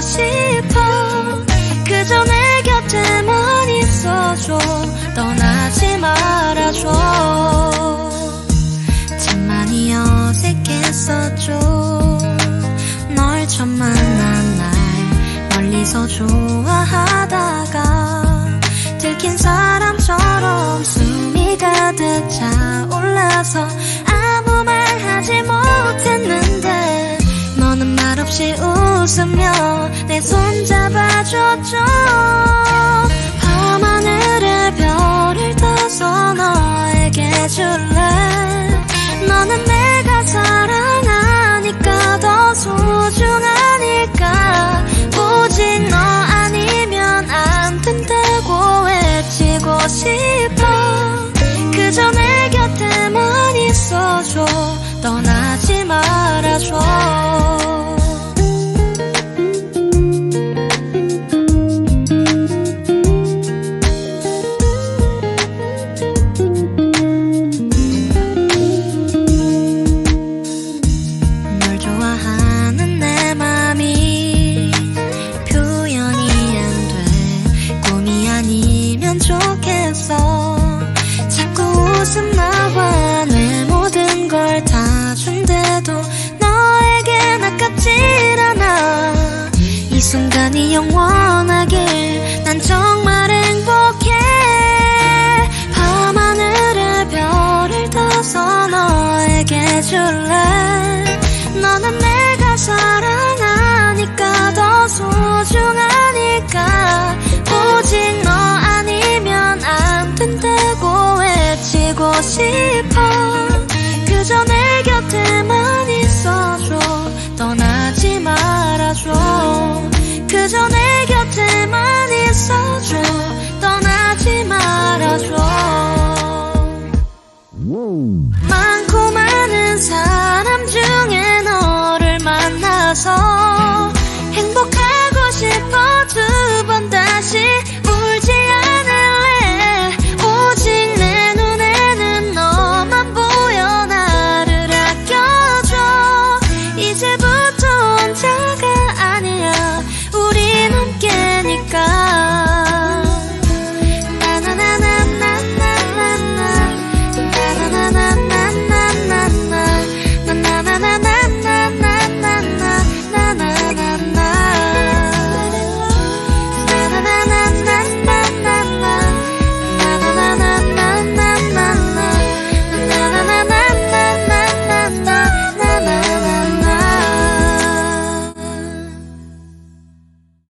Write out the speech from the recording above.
싶어. 그저 내 곁에만 있어줘. 떠나지 말아줘. 참 많이 어색했었죠. 널 처음 만난 날 멀리서 좋아하다가 들킨 사람처럼 숨이 가득 차올라서 웃으며 내 손 잡아줬죠 순간이 영원하길 난 정말 행복해. 밤하늘에 별을 떠서 너에게 줄래? 너는 내가 사랑하니까 더 소중하니까 많고 많은 사람